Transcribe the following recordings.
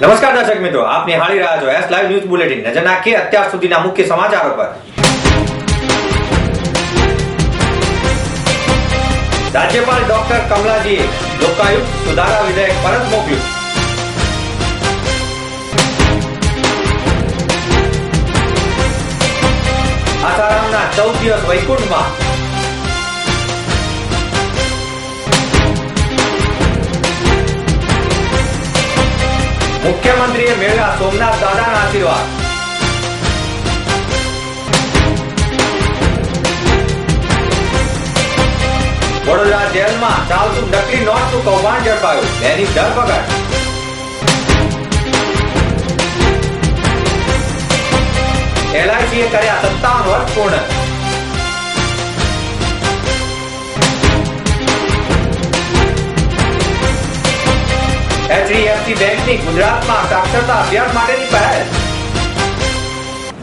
નમસ્કાર દર્શક મિત્રો આપ નિહાળી રહ્યા છો એસ લાઈવ ન્યૂઝ બુલેટિન નજર નાખીએ અત્યાર સુધીના મુખ્ય સમાચારો પર. રાજ્યપાલ ડોક્ટર કમલાજીએ લોકાયુક્ત સુધારા વિધેયક પરત મોકલ્યું. આસારામના ચૌદ દિવસ વૈકુંઠમાં મુખ્યમંત્રીએ મેળવ્યા સોમનાથ દાદાના આશીર્વાદ. વડોદરા જેલમાં ચાલતું નકલી નોટનું કૌભાંડ ઝડપાયું. બેની ધરપકડ. એલઆઈસીએ કર્યા સત્તાવન વર્ષ પૂર્ણ. એચડીએફસી બેંકની ગુજરાતમાં સાક્ષરતા અભિયાન માટેની પહેલ.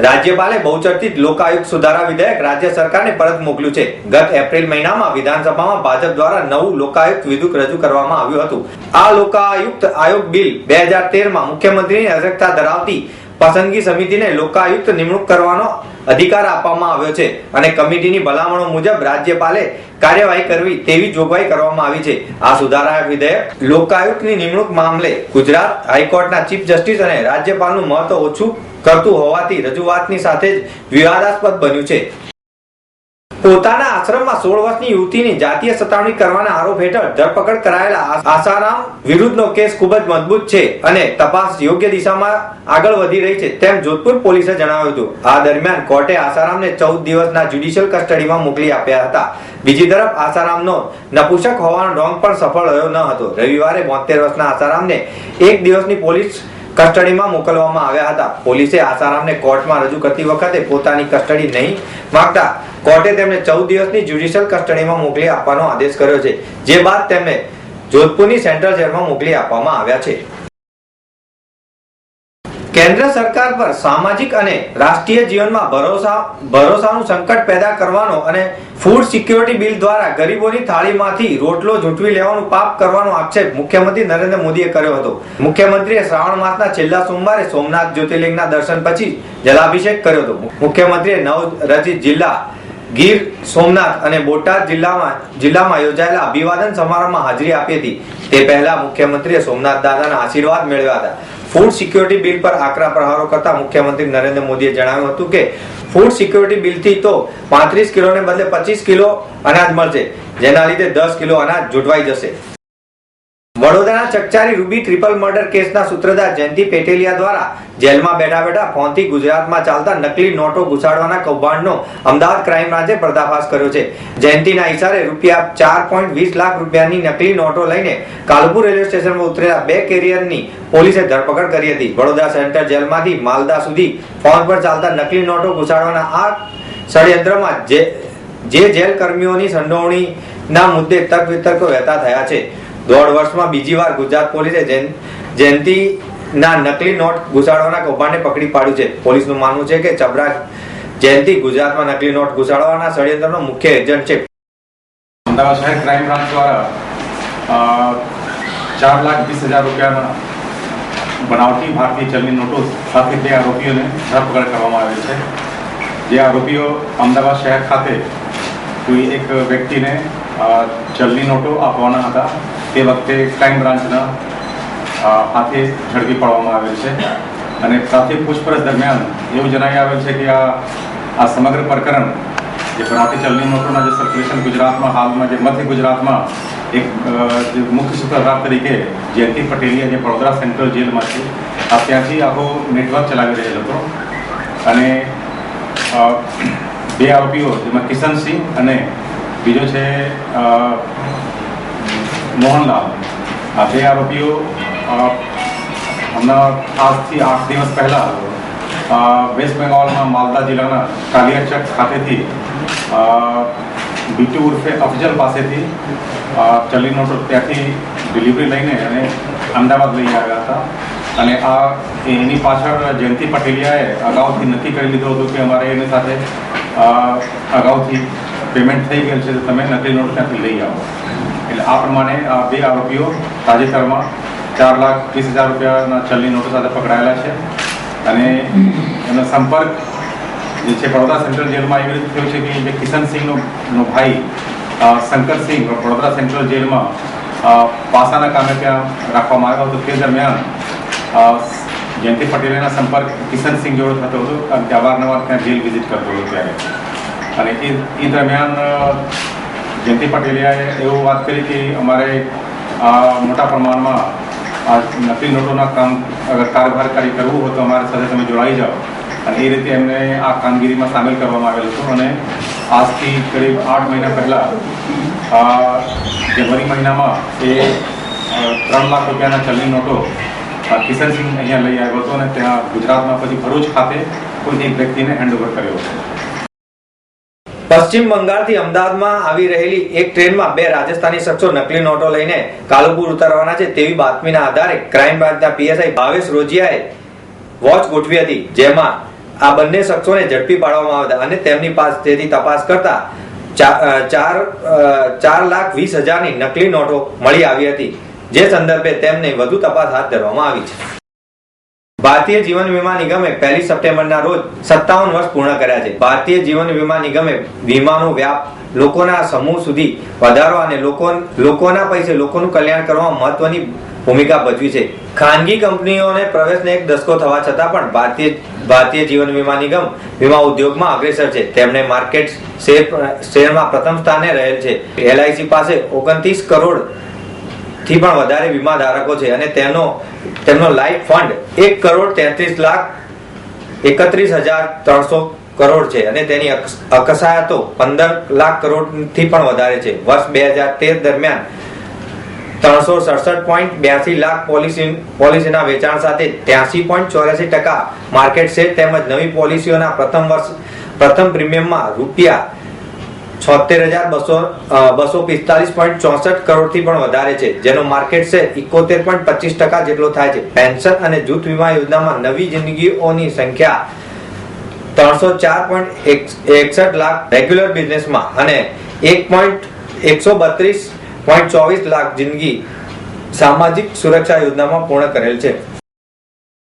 રાજ્યપાલે બહુચર્ચિત લોકાયુક્ત સુધારા વિધેયક રાજ્ય સરકારને પરત મોકલ્યું છે. ગત એપ્રિલ મહિનામાં વિધાનસભામાં ભાજપ દ્વારા નવું લોકાયુક્ત વિધેયક રજૂ કરવામાં આવ્યું હતું. આ લોકાયુક્ત આયોગ બિલ બે હજાર તેરમાં મુખ્યમંત્રીની અધ્યક્ષતા ધરાવતી પસંદગી સમિતિને લોકાયુક્ત નિમણૂક કરવાનો અધિકાર આપવામાં આવ્યો છે અને કમિટીની ભલામણો મુજબ રાજ્યપાલે કાર્યવાહી કરવી તેવી જોગવાઈ કરવામાં આવી છે. આ સુધારા વિધેયક લોકાયુક્તની નિમણૂક મામલે ગુજરાત હાઈકોર્ટના ચીફ જસ્ટિસ અને રાજ્યપાલનું મહત્વ ઓછું કરતું હોવાથી રજૂઆતની સાથે જ વિવાદાસ્પદ બન્યું છે. પોતાના આશ્રમમાં સોળ વર્ષની યુવતીની જાતીય સતાવણી કરવાના આરોપ હેઠળ ધરપકડ કરાયેલા આસારામ વિરુદ્ધનો કેસ ખૂબ જ મજબૂત છે અને તપાસ યોગ્ય દિશામાં આગળ વધી રહી છે તેમ જોધપુર પોલીસે જણાવ્યું હતું. આ દરમિયાન કોર્ટે આસારામને ચૌદ દિવસના જ્યુડિશિયલ કસ્ટડીમાં મોકલી આપ્યા હતા. બીજી તરફ આસારામનો નપુસક હોવાનો રોંગ પણ સફળ રહ્યો ન હતો. રવિવારે બોતેર વર્ષના આસારામને એક દિવસની પોલીસ કસ્ટડીમાં મોકલવામાં આવ્યા હતા. પોલીસે આસારામને કોર્ટમાં રજૂ કરતી વખતે પોતાની કસ્ટડી નહીં માંગતા કોર્ટે તેમને ચૌદ દિવસની જ્યુડિશિયલ કસ્ટડીમાં મોકલી આપવાનો આદેશ કર્યો છે, જે બાદ તેમને જોધપુરની સેન્ટ્રલ જેલમાં મોકલી આપવામાં આવ્યા છે. કેન્દ્ર સરકાર પર સામાજિક અને રાષ્ટ્રીય જીવનમાં ભરોસા, ભરોસાનું સંકટ પેદા કરવાનો અને ફૂડ સિક્યોરિટી બિલ દ્વારા ગરીબોની થાળીમાંથી રોટલો ઝૂંટવી લેવાનું પાપ કરવાનો આક્ષેપ મુખ્યમંત્રી નરેન્દ્ર મોદીએ કર્યો હતો. મુખ્યમંત્રીએ શ્રાવણ માસના છેલ્લા સોમવારે સોમનાથ જ્યોતિર્લિંગના દર્શન પછી જલાભિષેક કર્યો હતો. મુખ્યમંત્રીએ નવ રચિત જિલ્લા ગીર, સોમનાથ અને બોટાદ જિલ્લામાં જિલ્લામાં યોજાયેલા અભિવાદન સમારોહમાં હાજરી આપી હતી. તે પહેલા મુખ્યમંત્રીએ સોમનાથ દાદાના આશીર્વાદ મેળવ્યા હતા. ફૂડ સિક્યોરિટી બિલ પર આકરા પ્રહારો કરતા મુખ્યમંત્રી નરેન્દ્ર મોદીએ જણાવ્યું હતું કે, ફૂડ સિક્યોરિટી બિલથી તો પાંત્રીસ કિલોને બદલે પચીસ કિલો અનાજ મળશે, જેના લીધે દસ કિલો અનાજ જોટવાઈ જશે. વડોદરાના ચકચારી રૂબી ટ્રિપલ મર્ડર કેસના સૂત્રધાર જયંતિ પેટેલિયા દ્વારા જેલમાં બેઠા બેઠા ફોનથી ગુજરાતમાં ચાલતા નકલી નોટો ઘુસાડવાના કૌભાંડનો અમદાવાદ ક્રાઇમ બ્રાન્ચે પર્દાફાશ કર્યો છે. જયંતિના ઇશારે રૂપિયા ચાર પોઈન્ટ વીસ લાખ રૂપિયાની નકલી નોટો લઈને કાલુપુર રેલવે સ્ટેશનમાં ઉતરેલા બે કેરિયરની પોલીસે ધરપકડ કરી હતી. વડોદરા સેન્ટ્રલ જેલમાંથી માલદા સુધી ફોન પર ચાલતા નકલી નોટો ઘુસાડવાના આ ષડયંત્રમાં જે જે જેલ કર્મીઓની સંડોવણીના મુદ્દે તર્ક વિતર્કો વહેતા થયા છે. દોઢ વર્ષમાં બીજી વાર ગુજરાત પોલીસે જયંતિ ના નકલી નોટ ઘુસાડવાના કૌભાંડને પકડી પાડ્યું છે. પોલીસનું માનવું છે કે ચબરા જયંતિ ગુજરાતમાં નકલી નોટ ઘુસાડવાના ષડયંત્રનો મુખ્ય એજન્ટ છે. અમદાવાદ શહેર ક્રાઇમ બ્રાન્ચ દ્વારા ચાર લાખ વીસ હજાર રૂપિયાના બનાવટી ભારતીય ચલણી નોટો સાથે બે આરોપીઓને ધરપકડ કરવામાં આવેલ છે. જે આરોપીઓ અમદાવાદ શહેર ખાતે કોઈ એક વ્યક્તિને ચલની નોટો આપવાના હતા. તે વખતે ક્રાઇમ બ્રાન્ચના હાથે ઝડપી પાડવામાં આવેલ છે. અને સાથે પૂછપરછ દરમિયાન એવું જણાવી આવેલ છે કે આ આ સમગ્ર પ્રકરણ, જે ભારતીય ચલણી નોટોના જે સર્ક્યુલેશન ગુજરાતમાં, હાલમાં જે મધ્ય ગુજરાતમાં એક મુખ્ય સૂત્રધાર તરીકે જયંતિ પટેલિયા જે વડોદરા સેન્ટ્રલ જેલમાં છે, આ ત્યાંથી આખો નેટવર્ક ચલાવી રહેલો હતો. અને બે આરોપીઓ જેમાં કિશનસિંહ અને બીજો છે મોહનલાલ. આ બે આરોપીઓ હમણાં આજથી આઠ દિવસ પહેલાં વેસ્ટ બેંગોલમાં માલદા જિલ્લાના કાલિયાચક ખાતેથી બીટુ ઉર્ફે અફજલ પાસેથી અ, ચલણી નોટો ત્યાંથી ડિલિવરી લઈને અને અમદાવાદ લઈ આવ્યા હતા. અને આ એની પાછળ જયંતિ પટેલિયાએ અગાઉથી નક્કી કરી લીધું હતું કે અમારે એની સાથે અગાઉથી પેમેન્ટ થઈ ગયેલ છે તો તમે નકલી નોટ ત્યાંથી લઈ આવો. એટલે આ પ્રમાણે આ બે આરોપીઓ તાજેતરમાં ચાર લાખ ત્રીસ હજાર રૂપિયાના છલ્લી નોટો સાથે પકડાયેલા છે. અને એનો સંપર્ક જે છે, વડોદરા સેન્ટ્રલ જેલમાં એવી રીતે થયો છે કે જે કિશનસિંહનો નો ભાઈ શંકરસિંહ વડોદરા સેન્ટ્રલ જેલમાં પાસાના કામે ત્યાં રાખવામાં આવ્યો હતો. તે દરમિયાન જયંતિ પટેલના સંપર્ક કિશનસિંહ જોડે થતો હતો અને અવારનવાર ત્યાં જેલ વિઝિટ કરતો હતો ત્યારે. અને એ એ દરમિયાન જયંતિ પટેલિયાએ એવું વાત કરી કે અમારે મોટા પ્રમાણમાં આ નકલી નોટોના કામ અગર કારભારકારી કરવું હોય તો અમારી સાથે તમે જોડાઈ જાઓ. અને એ રીતે એમને આ કામગીરીમાં સામેલ કરવામાં આવેલ હતું અને આજથી કરીબ આઠ મહિના પહેલાં જનવરી મહિનામાં એ ત્રણ લાખ રૂપિયાના ચલણી નોટો કિશનસિંહ અહીંયા લઈ આવ્યો હતો અને ત્યાં ગુજરાતમાં પછી ભરૂચ ખાતે કોઈ એક વ્યક્તિને હેન્ડઓવર કર્યો હતો. પશ્ચિમ બંગાળથી અમદાવાદમાં આવી રહેલી એક ટ્રેનમાં બે રાજસ્થાની શખ્સો નકલી નોટો લઈને કાલુપુર ઉતારવાના છે તેવી બાતમીના આધારે ક્રાઇમ બ્રાન્ચના પીએસઆઈ ભાવેશ રોજિયાએ વોચ ગોઠવી હતી, જેમાં આ બંને શખ્સોને ઝડપી પાડવામાં આવ્યા અને તેમની પાસેથી તપાસ કરતા ચાર ચાર લાખ વીસ હજારની નકલી નોટો મળી આવી હતી. જે સંદર્ભે તેમને વધુ તપાસ હાથ ધરવામાં આવી છે. ભારતીય જીવન વીમા નિગમે પહેલી સપ્ટેમ્બરના રોજ સત્તાવન વર્ષ પૂર્ણ કર્યા છે. ભારતીય જીવન વીમા નિગમે વીમાનો વ્યાપ લોકોના સમૂહ સુધી વધારવા અને લોકો લોકોના પૈસે લોકોનું કલ્યાણ કરવામાં મહત્વની ભૂમિકા ભજવી છે. ખાનગી કંપનીઓને પ્રવેશને એક દસકો થવા છતાં પણ ભારતીય ભારતીય જીવન વીમા નિગમ વીમા ઉદ્યોગમાં અગ્રેસર છે. તેમણે માર્કેટ શેર શેરમાં પ્રથમ સ્થાને રહેલ છે. એલઆઈસી પાસે ઓગણત્રીસ કરોડ થી પણ વધારે વીમા ધારકો છે અને તેનો, તેમનો લાઈફ ફંડ એક કરોડ તેત્રીસ લાખ એકત્રીસ હજાર ત્રણસો કરોડ છે અને તેની અકસાયતો પંદર લાખ કરોડથી પણ વધારે છે. વર્ષ બે હજાર તેર દરમિયાન ત્રણસો સડસઠ પોઈન્ટ બ્યાસી લાખ પોલિસી, પોલિસીના વેચાણ સાથે ત્યાસી પોઈન્ટ ચોર્યાસી ટકા માર્કેટ શેર તેમજ નવી પોલિસીઓના પ્રથમ વર્ષ, પ્રથમ પ્રીમિયમમાં રૂપિયા છોતેર હજાર બસો બસો પિસ્તાલીસ પોઈન્ટ ચોસઠ કરોડથી પણ વધારે છે, જેનો માર્કેટ શેર ઇકોતેર પોઈન્ટ પચીસ ટકા જેટલો થાય છે. પેન્શન અને જૂથ વીમા યોજનામાં નવી જિંદગીઓની સંખ્યા ત્રણસો ચાર પોઈન્ટ એકસઠ લાખ રેગ્યુલર બિઝનેસમાં અને એક પોઈન્ટ એકસો બત્રીસ પોઈન્ટ ચોવીસ લાખ જિંદગી સામાજિક સુરક્ષા યોજનામાં પૂર્ણ કરેલ છે.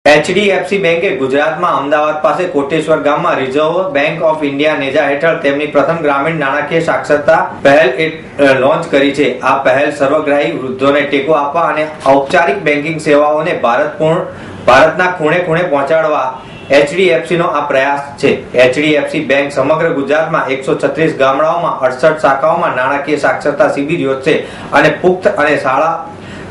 એચડીએફસી બેંકે ગુજરાતમાં અમદાવાદ પાસે કોટેશ્વર ગામમાં રિઝર્વ બેંક ઓફ ઇન્ડિયા નેજા હેઠળ તેમની પ્રથમ ગ્રામીણ નાણાકીય સાક્ષરતા પહેલ લોન્ચ કરી છે. આ પહેલ સર્વગ્રાહી વૃદ્ધોને ટેકો આપવા અને ઔપચારિક બેન્કિંગ સેવાઓને ભારતપૂર્ણ, ભારતના ખૂણે ખૂણે પહોંચાડવા એચડીએફસી નો આ પ્રયાસ છે. એચડીએફસી બેંક સમગ્ર ગુજરાતમાં એકસો છત્રીસ ગામડાઓમાં અડસઠ શાખાઓમાં નાણાકીય સાક્ષરતા શિબિર યોજશે અને પુખ્ત અને શાળા,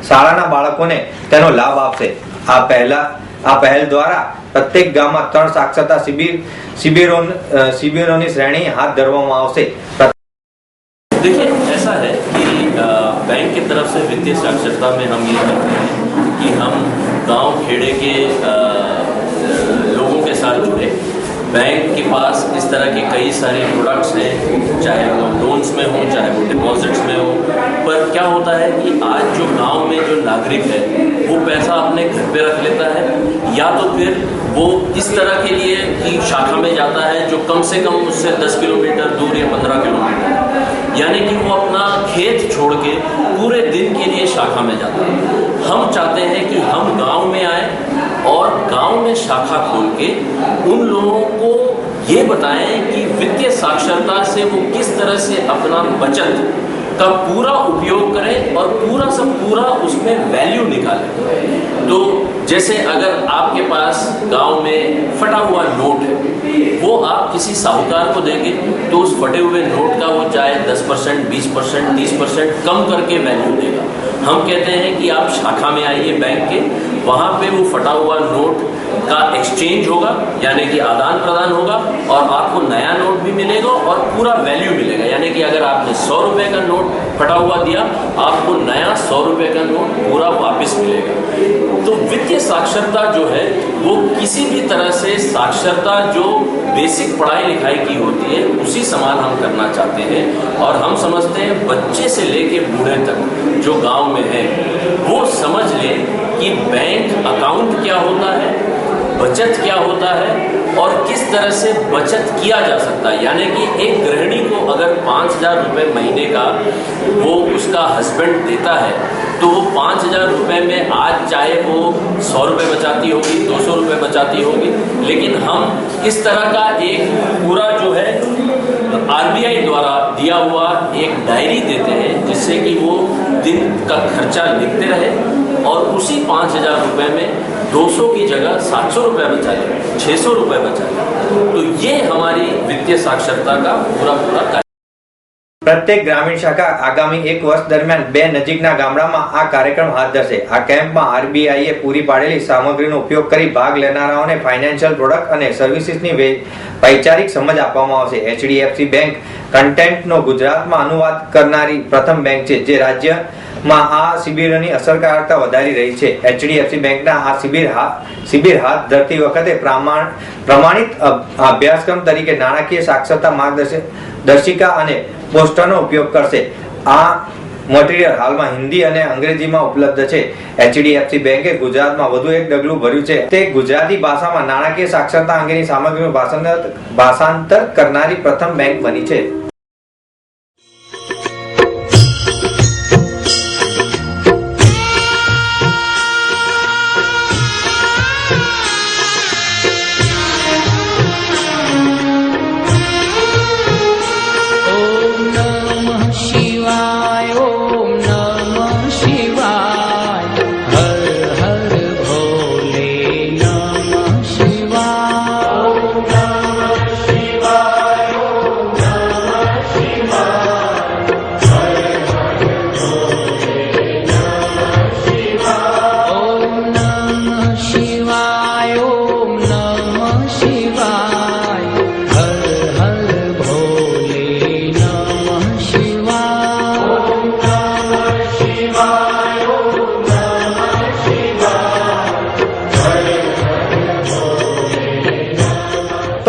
શાળાના બાળકોને તેનો લાભ આપશે. આ પહેલા આ પહેલ દ્વારા પ્રત્યેક ગામમાં ત્રણ સાક્ષરતા શિબિર શિબિરો અ, શિબિરોની શ્રેણી હાથ ધરવામાં આવશે देखिए ऐसा है कि अ, बैंक की तरफ से वित्तीय साक्षरता में हम ये करते हैं कि हम गांव खेड़े के अ, लोगों के साथ जुड़े बैंक के पास इस तरह के कई सारे प्रोडक्ट्स हैं, चाहे वो लोन्स में हो, चाहे वो डिपॉजिट्स में हो। पर क्या होता है कि आज जो गाँव में जो नागरिक है, वो पैसा अपने घर पे रख लेता है, या तो फिर वो इस तरह के लिए कि शाखा में जाता है, जो कम से कम उससे 10 किलोमीटर दूर या 15 किलोमीटर। यानी कि वो अपना खेत छोड़ के पूरे दिन के लिए शाखा में जाता है। हम चाहते हैं कि हम गाँव में गाँव में शाखा खोल के उन लोगों को ये बताएँ कि वित्तीय साक्षरता से वो किस तरह से अपना बचत का पूरा उपयोग करें और पूरा सब पूरा उसमें वैल्यू निकालें। तो जैसे अगर आपके पास गाँव में फटा हुआ नोट है, वो आप किसी साहूकार को देंगे तो उस फटे हुए नोट का वो चाहे 10 परसेंट, बीस परसेंट, तीस परसेंट कम करके वैल्यू देगा। हम कहते हैं कि आप शाखा में आइए बैंक के, वहाँ पे वो फटा हुआ नोट का एक्सचेंज होगा, यानी कि आदान प्रदान होगा और आपको नया नोट भी मिलेगा और पूरा वैल्यू मिलेगा। यानी कि अगर आपने सौ रुपए का नोट फटा हुआ दिया, आपको नया सौ रुपए का नोट पूरा वापस मिलेगा। तो वित्तीय साक्षरता जो है, वो किसी भी तरह से साक्षरता जो बेसिक पढ़ाई लिखाई की होती है, उसी समान हम करना चाहते हैं। और हम समझते हैं बच्चे से लेके बूढ़े तक जो गाँव में है, वो समझ लें कि बैंक अकाउंट क्या होता है बचत क्या होता है और किस तरह से बचत किया जा सकता है? यानी कि एक गृहिणी को अगर पाँच हज़ार रुपये महीने का वो उसका हस्बैंड देता है तो वो पाँच हज़ार रुपये में आज चाहे वो सौ रुपये बचाती होगी, दो सौ रुपये बचाती होगी, लेकिन हम इस तरह का एक पूरा जो है आरबीआई द्वारा दिया हुआ एक डायरी देते हैं, जिससे कि वो दिन का खर्चा लिखते रहे और उसी पाँच हजार रुपये में 200 की जगह 700 रुपये बचा ले 600 रुपये बचा ले तो ये हमारी वित्तीय साक्षरता का पूरा पूरा कार्य પ્રત્યેક ગ્રામીણ શાખા આગામી એક વર્ષ દરમિયાન બે નજીકના ગામડામાં આ કાર્યક્રમ હાથ ધરશે આ કેમ્પમાં આરબીઆઈએ પૂરી પાડેલી સામગ્રીનો ઉપયોગ કરી ભાગ લેનારાઓને ફાઇનાન્શિયલ પ્રોડક્ટ અને સર્વિસીસની વે- વૈચારિક સમજ આપવામાં આવશે એચડીએફસી બેંક કન્ટેન્ટનો ગુજરાતમાં અનુવાદ કરનારી પ્રથમ બેંક છે જે રાજ્યમાં આ શિબિરની અસરકારકતા વધારી રહી છે. એચડીએફસી બેંકના આ શિબિર શિબિર હાથ ધરતી વખતે પ્રમાણ પ્રમાણિત અભ- અભ્યાસક્રમ તરીકે નાણાકીય સાક્ષરતા માર્ગદર્શક દર્શિકા અને પોસ્ટરનો ઉપયોગ કરશે. આ મટીરિયલ હાલમાં હિન્દી અને અંગ્રેજીમાં ઉપલબ્ધ છે. એચડીએફસી બેંકે ગુજરાતમાં વધુ એક ડગલું ભર્યું છે. તે ગુજરાતી ભાષામાં નાણાકીય સાક્ષરતા અંગેની સામગ્રીનું ભાષાંતર કરનારી પ્રથમ બેંક બની છે.